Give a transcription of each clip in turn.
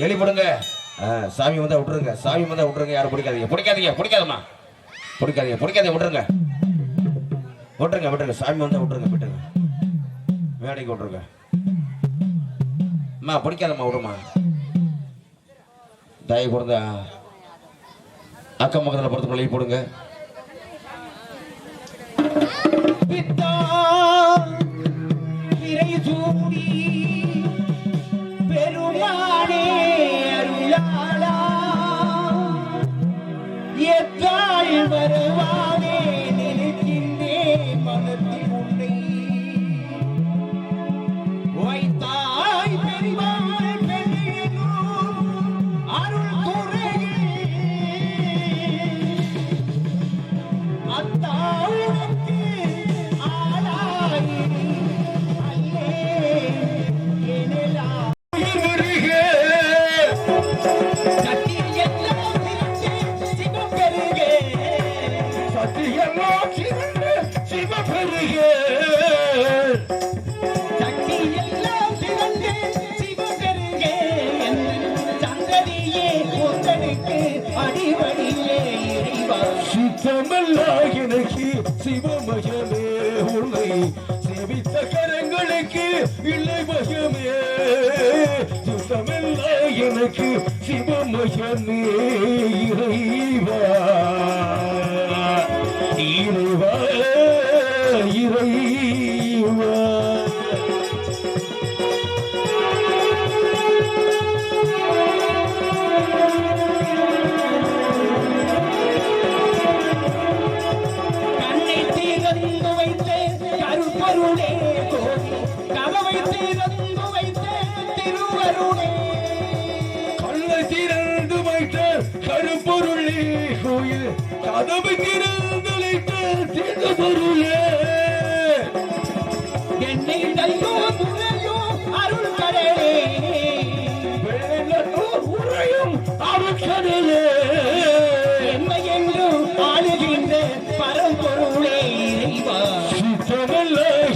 எலி போடுங்க. சாமி வந்தா விட்டுருங்க. சாமி வந்தா விட்டுருங்க. யாரும் பிடிக்காதீங்க. பிடிக்காதீங்க. பிடிக்காதம்மா. பிடிக்காதீங்க. பிடிக்காதீங்க. விட்டுருங்க. விட்டுருங்க விட்டுருங்க. சாமி வந்தா விட்டுருங்க விட்டுருங்க. மேடைக்கு விட்டுருங்க. அம்மா பிடிக்காதம்மா விடுமா தயவு கொடுங்க அக்கம் பக்கத்தில் பொறுத்து லீவ் போடுங்க. இறைசூடி பெருமானே சிவமயமே உன்னை சேவித்த கரங்களுக்கு இல்லை பயமே சுத்தமில்லை எனக்கு சிவமயமே இறைவா.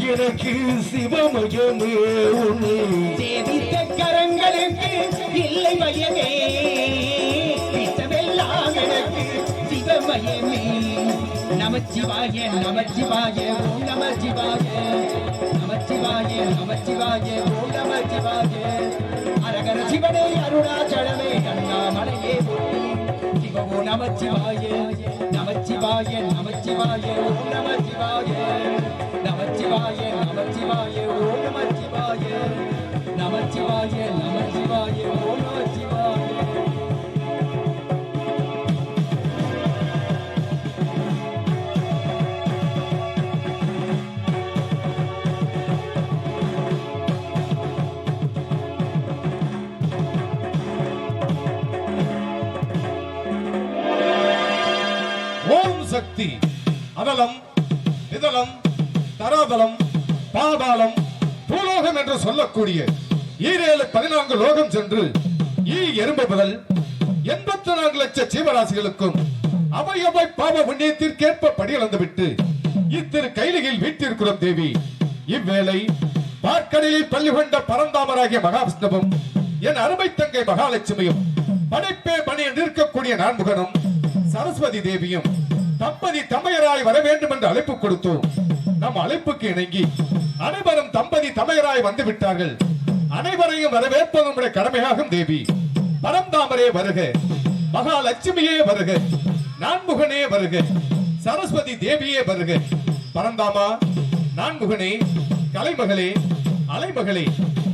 எனக்கு சிவமயமே உன்னை சேவித்த கரங்களுக்கு இல்லை பயமே பித்தமெல்லாம் எனக்கு சிவமயமே நமச்சிவாய நமச்சிவாய ஓம் நமச்சிவாய நமச்சிவாய நமச்சிவாய ஓம் நமச்சிவாய அரகர சிவனே அருணாச்சலமே அண்ணாமலையே போற்றி சிவமோ நமச்சிவாய நமச்சிவாய நமச்சிவாய ஓம் நமச்சிவாய நமச்சிவாய நமச்சிவாய ஓம் நமச்சிவாய நமச்சிவாய நமச்சிவாய ஓம் அதலம் இதலம் தராதலம் பாதாளம் பூலோகம் என்று சொல்லக்கூடிய ஈரேழு பதினான்கு லோகம் சென்று ஈ எறும்பு முதல் எண்பத்தி நான்கு லட்ச ஜீவராசிகளுக்கும் அவை அவை பாவ புண்ணியத்திற்கேற்ப படியளந்து விட்டு இத்திரு கைலியில் வீட்டிருக்கிறோம் தேவி. இவ்வேளை பார்க்கடையில் பள்ளி கொண்ட பரந்தாமராகிய மகாவிஷ்ணுவும் என் அருமை தங்கை மகாலட்சுமியும் படைப்பே பணியில் நிற்கக்கூடிய நான்முகனும் சரஸ்வதி தேவியும் தம்பதி தமையராய் வர வேண்டும் என்று அழைப்பு கொடுத்தோம். நம் அழைப்புக்கு இணங்கி அனைவரும் தம்பதி தமையராய் வந்து விட்டார்கள். அனைவரையும் வரவேற்பது நம்முடைய கடமையாகும் தேவி. பரந்தாமரே வருக. மகாலட்சுமியே வருக. நான்முகனே வருக. சரஸ்வதி தேவியே வருக. பரந்தாமா நான்முகனே கலைமகளே அலைமகளே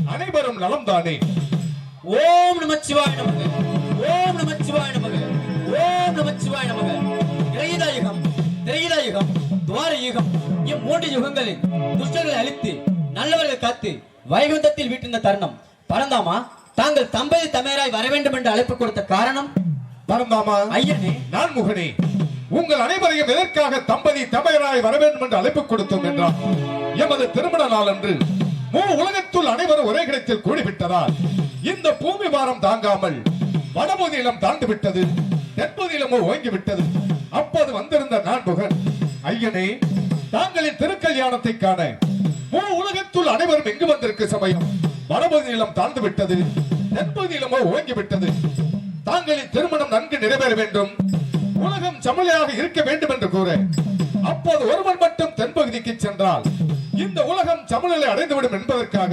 அனைவரும் நலம்தானே. ஓம் நமச்சிவாய நமக. ஓம் நமச்சிவாய நமக. ஓம் நமச்சிவாய நமக. திரையிதா யுகம் திரையிதா யுகம் துவார யுகம் இம்மூன்று யுகங்களில் துஷ்டர்களை அழித்து நல்லவர்கள் காத்து வைகுந்தத்தில் வீட்டிருந்த தருணம். பரந்தாமா தாங்கள் தம்பதி தமையராய் வர வேண்டும் என்று அழைப்பு கொடுத்த காரணம்? பரந்தாமா ஐயனே. நான்முகனே உங்கள் அனைவரையும் எதற்காக தம்பதி தமையராய் வர வேண்டும் என்று அழைப்பு கொடுத்தோம் என்றால் எமது திருமண நாள் அன்று மூ உலகத்துள் அனைவரும் ஒரே கிடைத்தில் கூடிவிட்டதால் இந்த பூமி பாரம் தாங்காமல் வடபகுதியிலும் தாழ்ந்து விட்டது தென்பகுதியிலுமோ ஓங்கி விட்டது அப்போது வந்திருந்த நான்முகன் ஐயனே தாங்களின் திருக்கல்யாணத்தை காண மூ உலகத்துள் அனைவரும் எங்கு வந்திருக்க சமயம்? வடபகுதியிலும் தாழ்ந்து விட்டது தென்பகுதியில ஓங்கி விட்டது தாங்களின் திருமணம் நன்கு நிறைவேற வேண்டும். உலகம் சமலையாக இருக்க வேண்டும் என்று கூற அப்போது ஒருவன் மட்டும் தென்பகுதிக்கு சென்றால் இந்த உலகம் சமநிலை அடைந்துவிடும் என்பதற்காக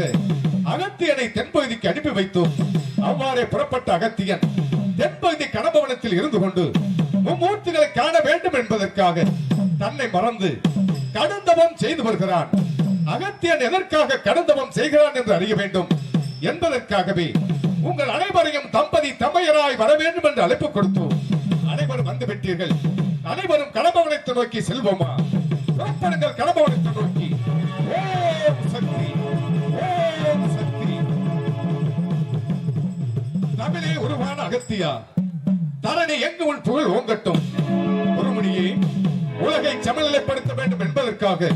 அகத்தியனை தென்பகுதிக்கு அனுப்பி வைத்தோம். அவ்வாறே புறப்பட்ட அகத்தியன் தென்பகுதி கணபவனத்தில் இருந்து கொண்டு மும்மூர்த்திகளை காண வேண்டும் என்பதற்காக தன்னை மறந்து கடந்தவம் செய்து வருகிறான். அகத்தியன் எதற்காக கடந்தவம் செய்கிறான் என்று அறிய வேண்டும். என்பதற்காகவே உங்கள் அனைவரையும் தம்பதி தமையராய் வர வேண்டும் என்று அழைப்பு கொடுத்தோம். அனைவரும் வந்து விட்டீர்கள். அனைவரும் கடம்பவனத்தை நோக்கி செல்வோமா? புறப்படுங்கள் கடம்பவனத்தை நோக்கி. ஓம் சக்தி. ஓம் சக்தி. தமிழே உருவான அகத்தியா? தரணி எங்கு உன் புகழ் ஓங்கட்டும்? குருமணியே உலகை சமநிலைப்படுத்த வேண்டும் என்பதற்காக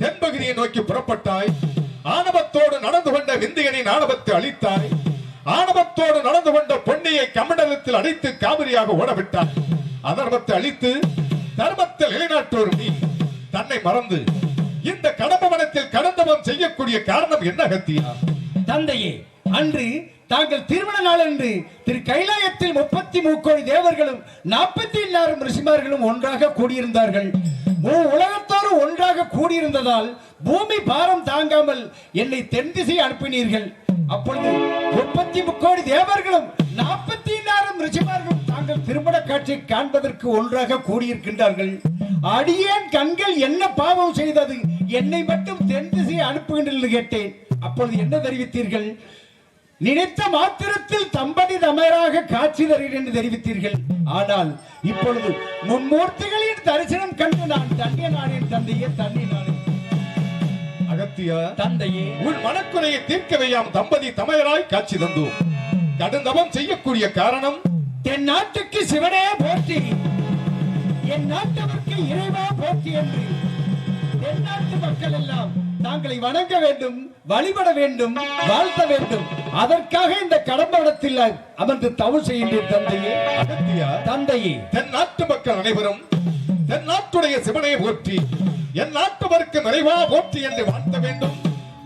தென்பகுதியை நோக்கி புறப்பட்டாய். ஆணவத்தோடு நடந்து கொண்ட விந்தியனின் ஆணவத்தை அழித்தாய். ஆணவத்தோடு நடந்து கொண்ட பொன்னியை கமண்டலத்தில் அடித்து காவிரியாக ஓடவிட்டார் அதர்மத்தை அழித்து தர்மத்தில் நிலைநாட்டுவோர் நீ. தன்னை மறந்து இந்த கடம்பவனத்தில் கடந்தவன் செய்யக்கூடிய காரணம் என்ன அகத்தியா தந்தையே அன்று தாங்கள் திருமண நாள் என்று திரு கைலாயத்தில் முப்பத்தி மூக்கோடி தேவர்களும் நாற்பத்தி எல்லாரும் ரிஷிமார்களும் ஒன்றாக கூடியிருந்தார்கள். மூ உலகத்தோடு ஒன்றாக கூடியிருந்ததால் பூமி பாரம் தாங்காமல் என்னை தென் திசை அனுப்பினீர்கள். அப்பொழுது முப்பத்தி முக்கோடி தேவர்களும் நாற்பத்தி எல்லாரும் ரிஷிமார்களும் தாங்கள் திருமண காட்சியை காண்பதற்கு ஒன்றாக கூடியிருக்கின்றார்கள். அடியேன் கண்கள் என்ன பாவம் செய்தது? என்னை மட்டும் தென் திசை அனுப்புகின்றீர்கள் கேட்டேன். அப்பொழுது என்ன தெரிவித்தீர்கள்? நினைத்த மாத்திரத்தில் தம்பதி தமராக காட்சி தருகிறேன் என்று தெரிவித்தீர்கள். ஆனால் இப்பொழுது மும்மூர்த்திகளின் தரிசனம் கண்டு நான் தண்ணிய நாடேன் தந்தையே தண்ணி நாடேன் அகத்தியா தந்தையே. உன் மனக்குறையை தீர்க்க வையாம் தம்பதி தமையராய் காட்சி தந்தோம். கடுந்தவம் செய்யக்கூடிய காரணம்? தென் நாட்டுக்கு சிவனே போற்றி. என் நாட்டவருக்கு இறைவா போற்றி என்று. தென்னாட்டு மக்கள் எல்லாம் தாங்களை வணங்க வேண்டும் வழிபட வேண்டும் வாழ்த்த வேண்டும். அதற்காக இந்த கடம்படத்தில் அமர்ந்து தவறு செய்கின்றேன் தந்தையே. அகத்தியா தந்தையே. தென் நாட்டு மக்கள் அனைவரும் தென் நாட்டுடைய சிவனை போற்றி என் நாட்டவருக்கு நிறைவா போற்றி என்று வாழ்த்த வேண்டும்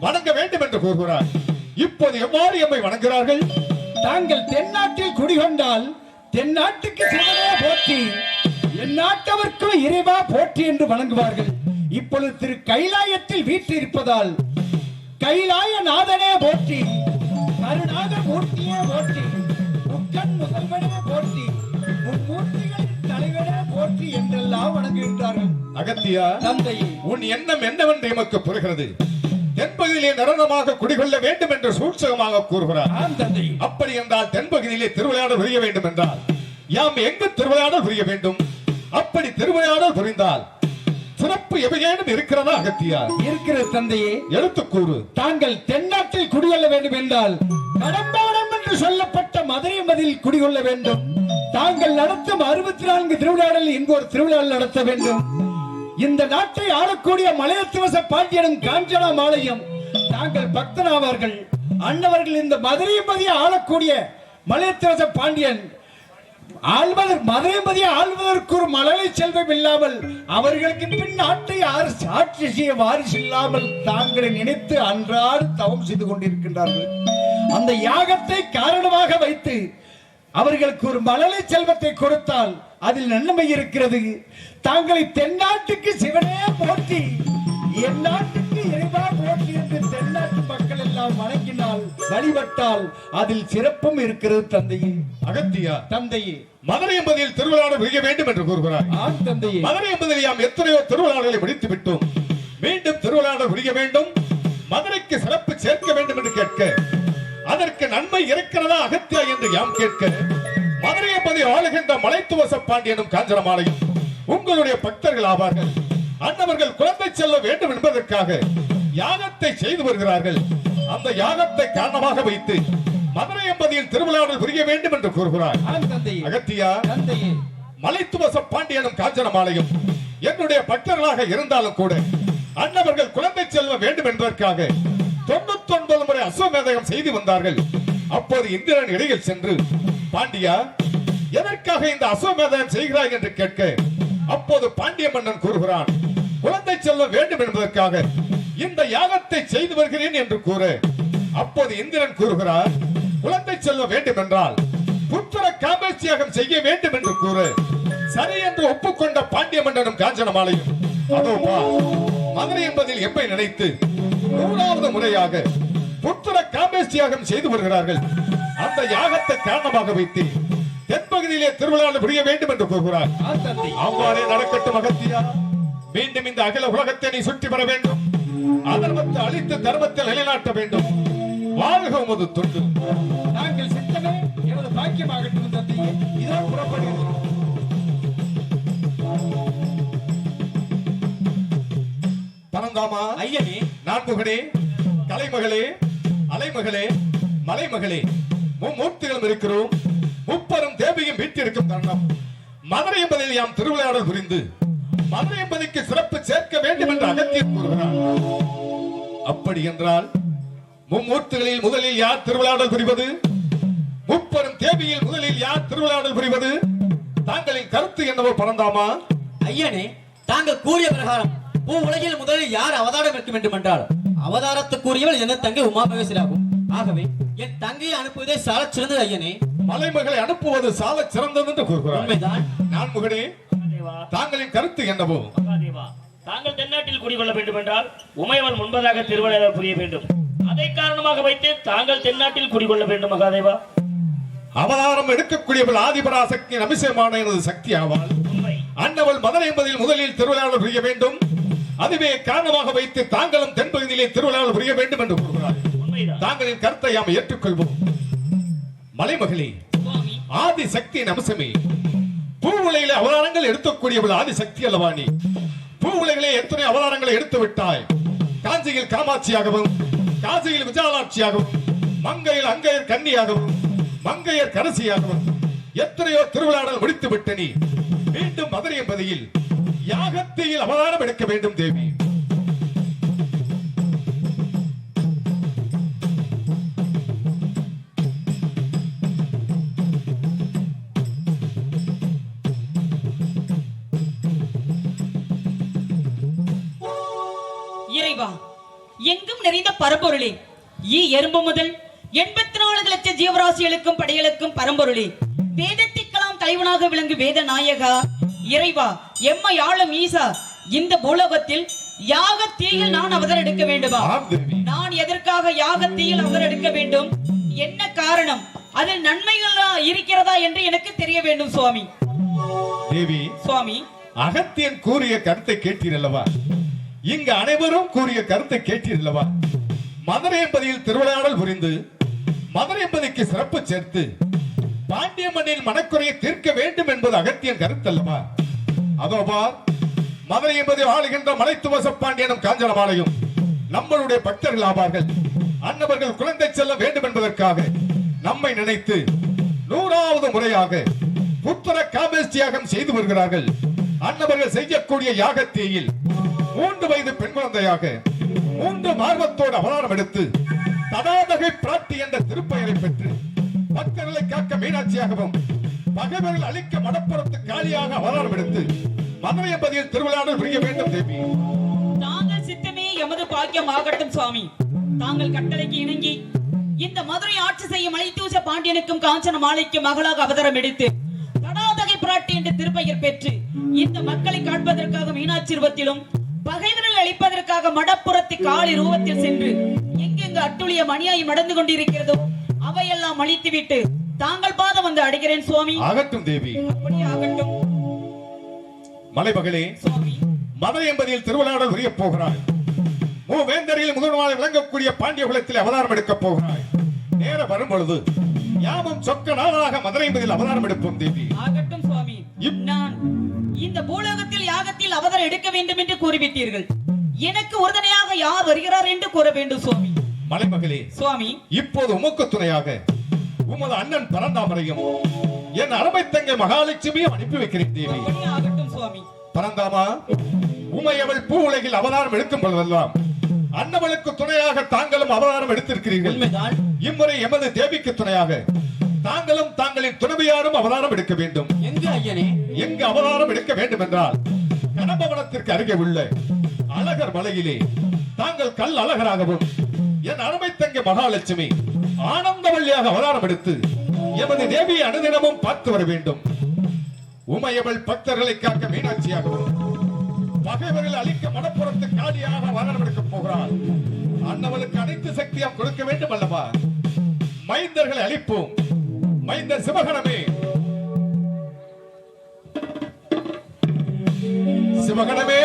வணங்க வேண்டும் என்று கூறுகிறார். இப்போது எவ்வாறு எம்மை வணங்குகிறார்கள்? தாங்கள் தென்னாட்டில் குடிகொண்டால் தென்னாட்டுக்கு சிவனே போற்றி என் நாட்டவர்க்கும் இறைவா போற்றி என்று வணங்குவார்கள். இப்பொழுது திரு கைலாயத்தில் வீட்டு இருப்பதால் கைலாய நாதனே போற்றி கருணாக மூர்த்தியே போற்றி முக்கன் முதல்வனே போற்றி மும்மூர்த்திகளின் தலைவனே போற்றி என்றெல்லாம் வணங்குகின்றார்கள். அகத்தியா தந்தையே உன் எண்ணம் என்னவென்று எமக்கு புரிகிறது? தென்பகுதியிலே நடனமாக குடிகொள்ள வேண்டும் என்று சூட்சகமாக கூறுகிறார். அப்படி என்றால் தென்பகுதியிலே திருவிளையாடல் புரிய வேண்டும் என்றால் யாம் எங்கு திருவிளையாடல் புரிய வேண்டும்? அப்படி திருவிளையாடல் புரிந்தால் சிறப்பு எவையேனும் இருக்கிறதா அகத்தியா இருக்கிறது தந்தையே. எடுத்து கூறு தாங்கள் தென்னாட்டில் குடிகொள்ள வேண்டும் என்றால் கடம்பாடம் என்று சொல்லப்பட்ட மதுரை மதில் குடிகொள்ள வேண்டும். தாங்கள் நடத்தும் அறுபத்தி நான்கு திருவிழாவில் இங்கு ஒரு திருவிழா நடத்த வேண்டும். இந்த நாட்டை ஆளக்கூடிய மலையத்துவச பாண்டியனும் காஞ்சனா மாலையும் தாங்கள் பக்தனாவார்கள் அன்னவர்கள் இந்த மதுரை மதியை ஆளக்கூடிய மலையத்துவச பாண்டியன் ஆள்வதர் மதுரைமதியை ஆள்வதற்கு ஒரு மழலை செல்வம் இல்லாமல் அவர்களுக்கு பின் நாட்டை யார் சாட்சி செய்ய வாரிசு இல்லாமல் தாங்களை நினைத்து அன்றாடு தவம் செய்து கொண்டிருக்கின்றார்கள். அந்த யாகத்தை காரணமாக வைத்து அவர்களுக்கு ஒரு மழலை செல்வத்தை கொடுத்தால் அதில் நன்மை இருக்கிறது. தாங்களை தென்னாட்டுக்கு சிவனே போட்டி என் நாட்டுக்கு இறைவா போட்டி என்று தென்னாட்டு மக்கள் எல்லாம் வணங்கி வழிபட்டால் அதில் சிறப்பும் இருக்கிறது தந்தையே. அகத்தியா தந்தையே. மதுரை என்பதில் திருவிழாடல் புரிய வேண்டும் என்று கூறுகிறார் ஆண் தந்தையே. மதுரை என்பதில் யாம் எத்தனையோ திருவிழாக்களை முடித்து விட்டோம். மீண்டும் திருவிழாடல் புரிய வேண்டும். மதுரைக்கு சிறப்பு சேர்க்க வேண்டும் என்று கேட்க அதற்கு நன்மை இருக்கிறதா அகத்தியா என்று யாம் கேட்க மதுரை என்பதை ஆளுகின்ற மலைத்துவச பாண்டியனும் காஞ்சனமாலையும் உங்களுடைய பக்தர்கள் ஆவார்கள். அன்னவர்கள் குழந்தை செல்ல வேண்டும் என்பதற்காக யாகத்தை செய்து வருகிறார்கள். அந்த யாகத்தை காரணமாக வைத்து மதுரை என்பதில் திருவிழாடல் புரிய வேண்டும் என்று கூறுகிறார். அகத்தியா மலைத்துவச பாண்டியனும் காஞ்சனமாலையும் என்னுடைய பக்தர்களாக இருந்தாலும் கூட அன்னவர்கள் குழந்தை செல்வ வேண்டும் என்பதற்காக தொண்ணூத்தி ஒன்பது முறை அஸ்வமேதகம் செய்து வந்தார்கள். அப்போது இந்திரன் இடையில் சென்று பாண்டியா எதற்காக இந்த அஸ்வமேதகம் செய்கிறாய்? என்று கேட்க அப்போது பாண்டிய மன்னன் கூறுகிறான் குழந்தை செல்வ வேண்டும் என்பதற்காக இந்த யாகத்தை செய்து வருகிறேன் என்று கூற. அப்போது இந்திரன் கூறுகிறார் குழந்தை செல்வ வேண்டும் என்றால் புத்திர காமேட்சியாகம் செய்ய வேண்டும் என்று கூறு. சரி என்று ஒப்புக்கொண்ட பாண்டிய மன்னனும் காஞ்சனமாலையும். அதோ பா மதுரை என்பதில் எம்மை நினைத்து மூணாவது முறையாக புத்திர காமேட்சியாகம் செய்து வருகிறார்கள். அந்த யாகத்தை காரணமாக வைத்து தென்பகுதியிலே திருவிழா புரிய வேண்டும் என்று கூறுகிறார். அவ்வாறே நடக்கட்டும் அகத்தியா மீண்டும் இந்த அகில உலகத்தை நீ சுற்றி வர வேண்டும். அதர்மத்தை அழித்து தர்மத்தை நிலைநாட்ட வேண்டும். வாழ்க உமது தொண்டு. நாங்கள் சித்தமே எனது பாக்கியமாகட்டும் தந்தையே இதோ புறப்படுகிறோம் பரந்தாமா ஐயனே நான்முகனே கலைமகளே அலைமகளே மலைமகளே மும்மூர்த்திகளும் இருக்கிறோம். முப்பெரும் தேவியும் வீட்டிருக்கும் தருணம். மதுரை என்பதில் யாம் திருவிளையாடல் புரிந்து. மதுரை என்பதைக்கு சிறப்பு சேர்க்க வேண்டும் என்று அகத்தியர் கூறுகிறார். அப்படி என்றால் மும்மூர்த்திகளில் முதலில் யார் திருவிளையாடல் புரிவது? முப்பெரும் தேவியில் முதலில் யார் திருவிளையாடல் புரிவது? தாங்களின் கருத்து என்னவோ பரந்தாமா? ஐயனே தாங்கள் கூறிய பிரகாரம் பூ உலகில் முதலில் யார் அவதாரம் இருக்க வேண்டும் என்றால் அவதாரத்துக்குரியவள் என தங்கை உமா மகேஸ்வராகும் ஆகவே என் தங்கையை அனுப்புவதே சால சிறந்தது ஐயனே. மலைமகளை அனுப்புவது சால சிறந்தது என்று கூறுகிறார் உண்மைதான். நான் முகனே தாங்களின் கருத்து என்னவோ? தாங்கள் தென்னாட்டில் குடிகொள்ள வேண்டும் என்றால் உமையவள் முன்பதாக திருவிழா புரிய வேண்டும். அதை காரணமாக வைத்து தாங்கள் தென்னாட்டில் குடிகொள்ள வேண்டும் மகாதேவா அவதாரம் எடுக்கக்கூடியவள் ஆதிபராசக்தி அபிஷேகமான எனது சக்தி ஆவாள் அன்னவள் மதன் என்பதில் முதலில் திருவிழாவில் புரிய வேண்டும். அதுவே காரணமாக வைத்து தாங்களும் தென்பகுதியிலே திருவிழாவில் புரிய வேண்டும் என்று கூறுகிறார். தாங்களின் கருத்தை யாம் ஏற்றுக்கொள்வோம். மலைமகளே ஆதி சக்தியின் அம்சமே பூவுலையிலே அவதாரங்கள் எடுக்கக்கூடியவள் ஆதி சக்தி அல்லவா நீ? பூவுலைகளே எத்தனை அவதாரங்களை எடுத்து விட்டாய் காஞ்சியில் காமாட்சியாகவும் காஞ்சியில் விஜயாலாட்சியாகவும் மங்கையில் அங்கையர் கன்னியாகவும் மங்கையர் கரசியாகவும் எத்தனையோ திருவிழாடல் முடித்து விட்ட நீ. மீண்டும் மதுரை என்பதையில் யாகத்தையில் அவதாரம் எடுக்க வேண்டும் தேவி. எங்கும் நிறைந்த பரம்பொருளே ஈ எறும்பு முதல் எண்பத்தி நான்கு லட்ச ஜீவராசிகளுக்கும் படைகளுக்கும் பரம்பொருளே. வேதத்திற்கெல்லாம் தலைவனாக விளங்கு வேத நாயகா இறைவா எம்மை ஆளும் ஈசா இந்த பூலோகத்தில் யாகத்தீயில் நான் அவதரெடுக்க வேண்டுமா? ஆம் தேவி நான் எதற்காக யாகத்தீயில் அவதரெடுக்க வேண்டும்? என்ன காரணம்? அதில் நன்மைகள் இருக்கிறதா என்று எனக்கு தெரிய வேண்டும் சுவாமி. தேவி சுவாமி. அகத்தியன் கூறிய கருத்தை கேட்டீரல்லவா இங்கு அனைவரும் கூறிய கருத்தை கேட்டீர்களவா மதுரை என்பதில் திருவிழாடல் புரிந்து மதுரை என்பதைக்கு சிறப்பு சேர்த்து பாண்டிய மண்ணின் மனக்குறையை தீர்க்க வேண்டும் என்பது அகத்தியன் கருத்தல்லவா? அதோ பார் மதுரை என்பதை ஆளுகின்ற மலைத்துவச பாண்டியனும் காஞ்சனமாலையும் நம்மளுடைய பக்தர்கள் ஆவார்கள். அன்னவர்கள் குழந்தை செல்ல வேண்டும் என்பதற்காக நம்மை நினைத்து நூறாவது முறையாக புத்திர தியாகம் செய்து வருகிறார்கள். அன்னவர்கள் செய்யக்கூடிய யாகத்தேயில் மூன்று வயது பெண் குழந்தையாக மூன்று மார்வத்தோடு அவதாரம் எடுத்து தடாதகை பிராட்டி என்ற திருப்பெயரை பெற்று பக்தர்களை காக்க மீனாட்சியாகவும் பகைவர்கள் அழிக்க மடப்புறத்து காளியாக அவதாரம் எடுத்து மதுரை என்பதில் திருவிழாவில் புரிய வேண்டும் தேவி. தாங்கள் சித்தமே எமது பாக்கியம் ஆகட்டும் சுவாமி. தாங்கள் கட்டளைக்கு இணங்கி இந்த மதுரை ஆட்சி செய்யும் அழைத்தூச பாண்டியனுக்கும் காஞ்சன மாலைக்கும் மகளாக அவதாரம் எடுத்து தடாதகை பிராட்டி என்று திருப்பெயர் பெற்று இந்த மக்களை காண்பதற்காக மீனாட்சி ரூபத்திலும் பகைவர்கள் அழிப்பதற்காக மடப்புறத்து காளி ரூபத்தில் சென்று எங்கெங்கு அட்டுழிய மணியாய் நடந்து கொண்டிருக்கிறதோ அவையெல்லாம் அழித்துவிட்டு தாங்கள் பாதம் வந்து அடைகிறேன் சுவாமி. ஆகட்டும் தேவி. அப்படியே ஆகட்டும். மலைமகளே சுவாமி. மதுரை என்பதில் திருவிழாவில் புரிய போகிறாய். மூவேந்தரில் முதல்வராக விளங்கக்கூடிய பாண்டிய குலத்தில் அவதாரம் எடுக்கப் போகிறாய். நேர வரும் பொழுது யாமும் சொக்க நாளாக மதுரை என்பதில் அவதாரம் எடுப்போம் தேவி. ஆகட்டும் சுவாமி. நான் இந்த பூலோகத்தில் யாகத்தில் அவதாரம் எடுக்க வேண்டும் என்று கூறிவிட்டீர்கள். எனக்கு உறுதுணையாக யார் வருகிறார் என்று கூற வேண்டும் சுவாமி. மலைமகளே சுவாமி. இப்போது உமக்கு துணையாக உமது அண்ணன் பரந்தாமரையும் என் அருமை தங்கை மகாலட்சுமியும் அனுப்பி வைக்கிறேன் தேவி. அப்படியே ஆகட்டும் சுவாமி. பரந்தாமா உமையவள் பூ உலகில் அவதாரம் எடுக்கும் பொழுதெல்லாம் அன்னவளுக்கு துணையாக தாங்களும் அவதாரம் எடுத்திருக்கிறீர்கள். இம்முறை எமது தேவிக்கு துணையாக தாங்களும் தாங்களின் துணைவியாரும் அவதாரம் எடுக்க வேண்டும். எங்கு ஐயனே? எங்கு அவதாரம் எடுக்க வேண்டும் என்றால் கடம்பவனத்திற்கு அருகே உள்ள அழகர் மலையிலே தாங்கள் கல் அழகராகவும் என் அருமை தங்கை மகாலட்சுமி ஆனந்தவள்ளியாக அவதாரம் எடுத்து எமது தேவியை அனுதினமும் பார்த்து வர வேண்டும். உமையவள் பக்தர்களை காக்க மீனாட்சியாகவும் பகைவர்கள் அழிக்க மனப்புறத்து காலியாக அவதாரம் எடுக்கப் போகிறாள். அன்னவளுக்கு அனைத்து சக்தியாம் கொடுக்க வேண்டும் அல்லவா? மைந்தர்களை அழிப்போம். மைந்த சிவகணமே. சிவகணமே.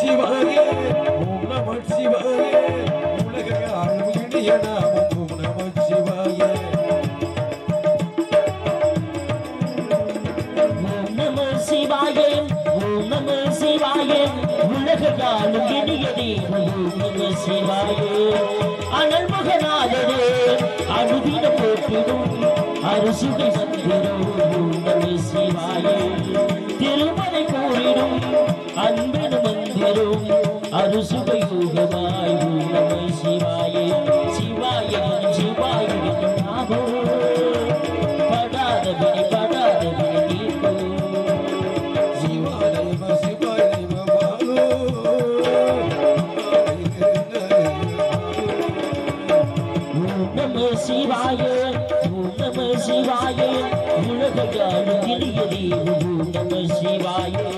சிவாயே நம சிவாய உலக ஆளும் இனிய உலக சிவாயே இனிய தேவன் ஓம் நம அனல் முகநாதரே அனுதின போற்றிடும் அரசுகை சந்திரும் ஓம் திருமலை கூறிடும் மந்திரும் யோகமாய் படாத சிவாயே உலகாலும் இனிய தேவ ஓம் நம சிவாயே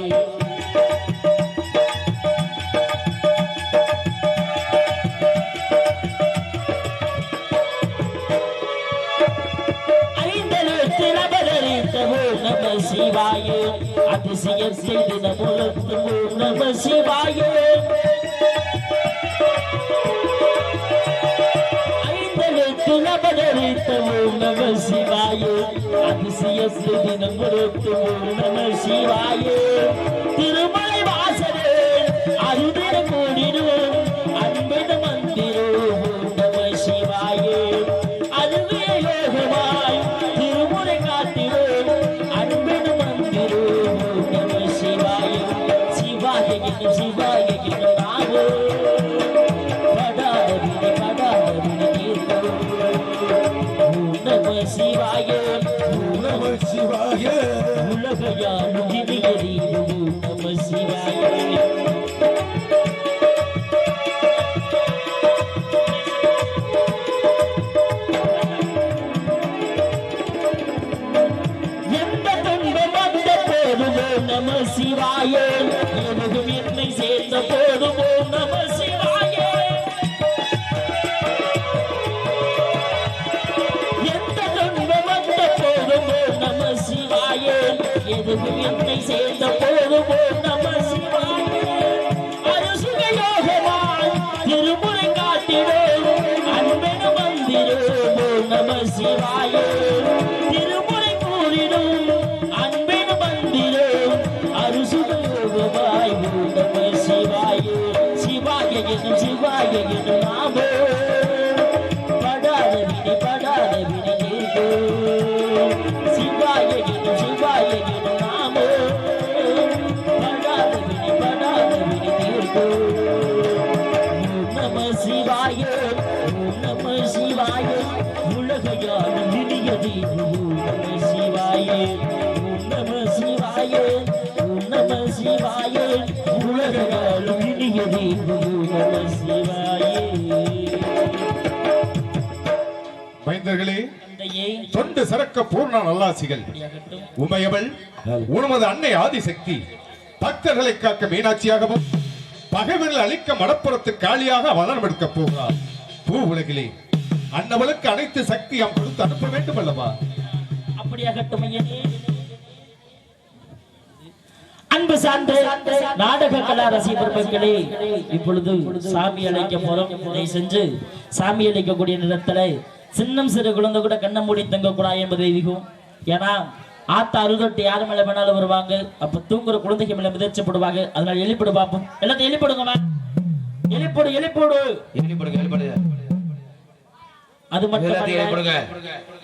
சிவாயே அதிசயம் செய்து நமுழத்தும் நம சிவாயே. ஐந்தெழுத்தில் அபகரித்த நம சிவாய. அதிசயத்து தினம் கொடுத்து நம சிவாய. திருமலை வாசலே அருதின கூடிடுவோம் மைந்தர்களே தொண்டு சிறக்க பூர்ண நல்லாசிகள். உமையவள் உனது அன்னை ஆதிசக்தி. பக்தர்களை காக்க மீனாட்சியாகவும் பகைவர்கள் அழிக்க மடப்புறத்து காளியாக அவதாரம் எடுக்கப் போகிறார் பூ உலகிலே அன்னவளுக்கு அனைத்து சக்தியாம் கொடுத்து அனுப்ப வேண்டும் அல்லவா? அப்படியாகட்டும் ஐயனே. அன்பு சார்ந்த நாடக கலா ரசிகர்களே இப்பொழுது சாமி அழைக்க போறோம். இதை செஞ்சு சாமி அழைக்கக்கூடிய நேரத்துல சின்னம் சிறு குழந்தை கூட கண்ணை மூடி தங்க கூடாது என்பது ஐதீகம் ஏன்னா ஆத்தா அருகட்டு யாரு மேல வேணாலும் வருவாங்க. அப்ப தூங்குற குழந்தைங்க மேல மிதச்சப்படுவாங்க அதனால எழுப்பிடு பார்ப்போம் எல்லாத்தையும் எழுப்பிடுங்க எழுப்பிடு எழுப்பிடு. எழுப்படுங்க எழுப்படுங்க. அது மட்டும்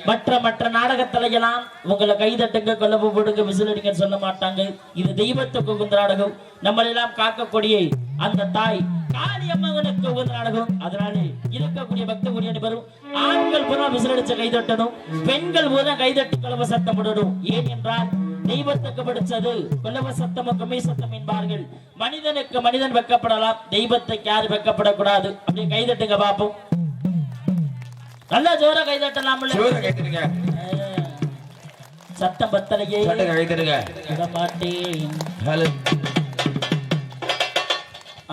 மற்ற மற்ற நாடகத்துல எல்லாம் உங்களை கைதட்டுங்க கொல்லப்பு போடுங்க விசிலடிங்கன்னு சொல்ல மாட்டாங்க. இது தெய்வத்துக்கு உகந்த நாடகம். நம்மளை எல்லாம் காக்கக்கூடிய அந்த தாய் காளி அம்மகனுக்கு உகந்த நாடகம். அதனால இருக்கக்கூடிய பக்த கூடிய அனைவரும் ஆண்கள் பூரா விசிலடிச்ச கைதட்டணும் பெண்கள் பூரா கைதட்டி கலவ சத்தம் போடணும். ஏன் என்றால் தெய்வத்துக்கு பிடிச்சது குலவ சத்தமும் சத்தம் என்பார்கள். மனிதனுக்கு மனிதன் வெக்கப்படலாம் தெய்வத்துக்கு யாரு வெக்கப்படக்கூடாது. அப்படியே கைதட்டுங்க பாப்போம். நல்லா ஜோரா கைதட்டலாம்ல சிவரை கைத்துடுங்க சத்தம் பத்தலையே. சட்டுங்க கைத்துடுங்க விட மாட்டேன் ஹலோ.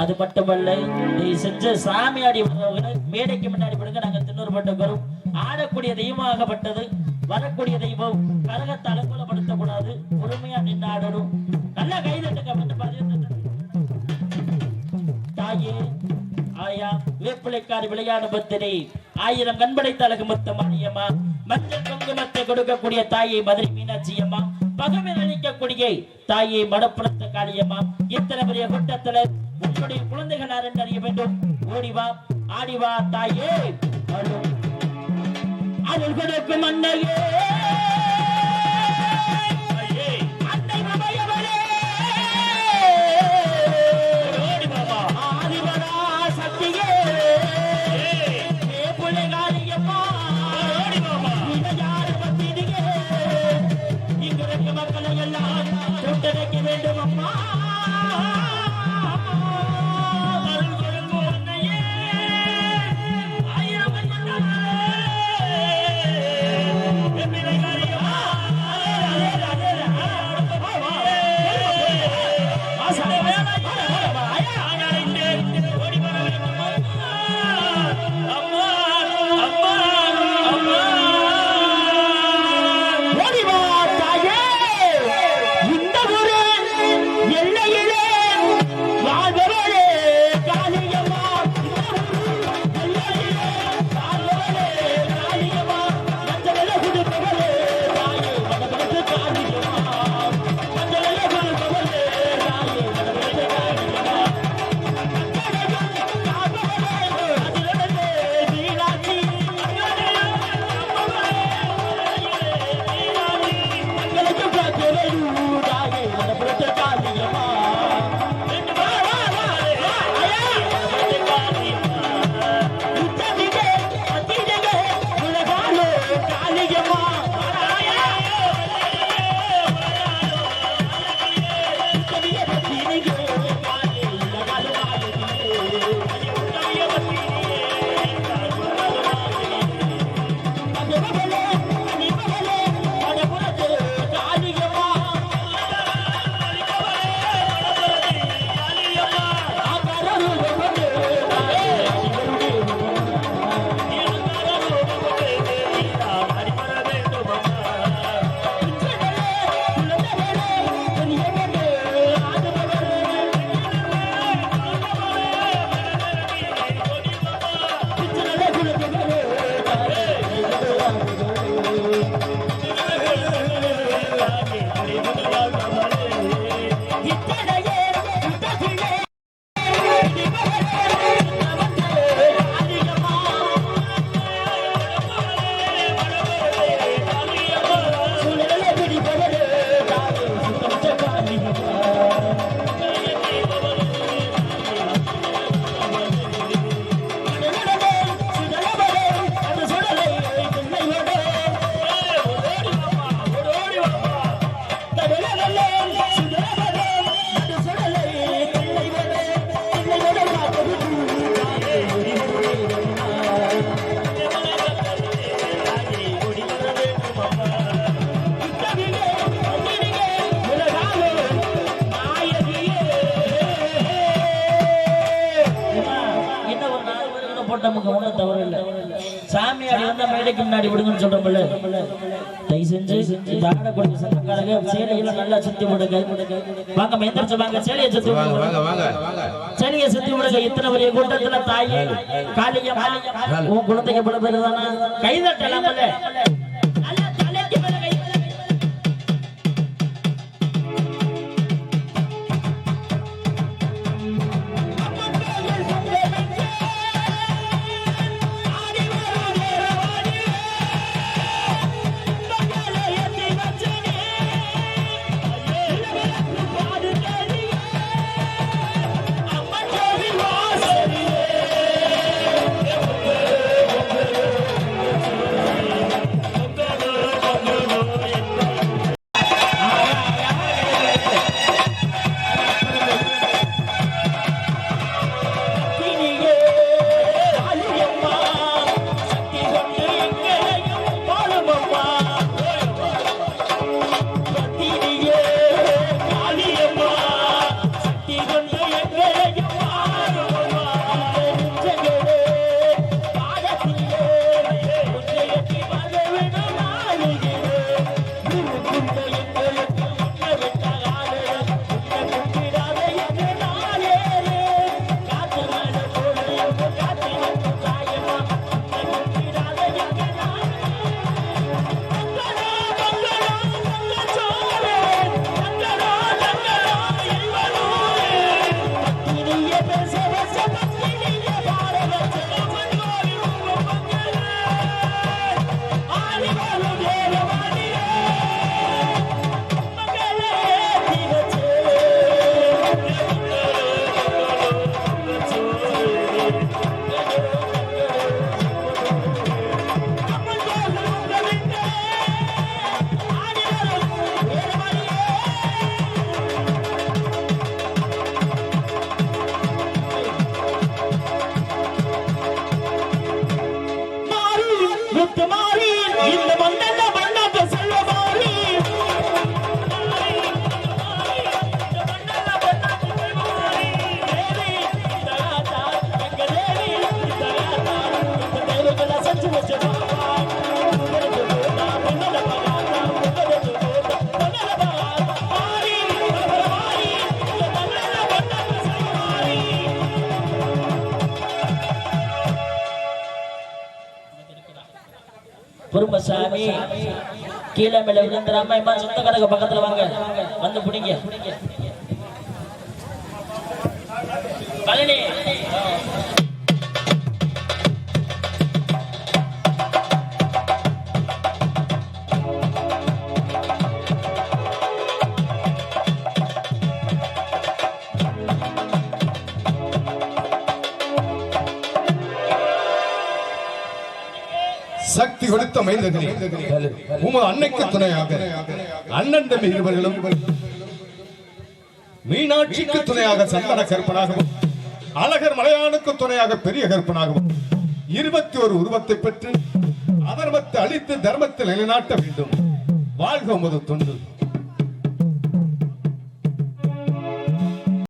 அது மட்டுமல்ல நீ செஞ்ச சாமி ஆடி வர்றவங்க மேடைக்கு முன்னாடி விடுங்க நாங்க திண்ணூறு பட்டம் வரும் ஆடக்கூடிய தெய்வமாகப்பட்டது வரக்கூடிய தெய்வம் கரகத்தை அலங்கூலப்படுத்தக் கூடாது பொறுமையா நின்று ஆடணும். நல்லா கைதட்டுங்க தாயே ஆயா வேப்பிலைக்காரி விளையாடு பத்திரி ஆயிரம் கண்படைத்த அழகு மொத்த மானியம்மா மஞ்சள் குங்குமத்தை கொடுக்கக்கூடிய தாயை மதுரை மீனாட்சி அம்மா பகவில் அளிக்கக்கூடிய தாயை மடப்புறத்த காளியம்மா இத்தனை பெரிய கூட்டத்துல உங்களுடைய குழந்தைகள் யார் அறிய வேண்டும்? ஓடிவா ஆடிவா தாயே. அருள் கொடுக்கும் அன்னையே. சுத்தி விடுங்க. வாங்க மெந்திரிச்சு வாங்க சேலையை சுத்தி சேலையை சுத்தி விடுங்க இத்தனை பெரிய கூட்டத்துல தாயே காளிய உன் குழந்தைங்க பல பேர் தானே கைதட்டலாம்ல கீழே மேல விழுந்துடாம இப்ப சொந்த கடக்கு பக்கத்துல வாங்க. வந்து பிடிங்க. பழனி கொடுத்த மைந்தர்களே உமது அன்னைக்கு துணையாக அண்ணன் தம்பி இருவர்களும் மீனாட்சிக்கு துணையாக சந்தன கற்பனாகவும் அழகர் மலையானுக்கு துணையாக பெரிய கற்பனாகவும் இருபத்தி ஒரு உருவத்தை பெற்று அதர்மத்தை அழித்து தர்மத்தை நிலைநாட்ட வேண்டும். வாழ்க உமது தொண்டு.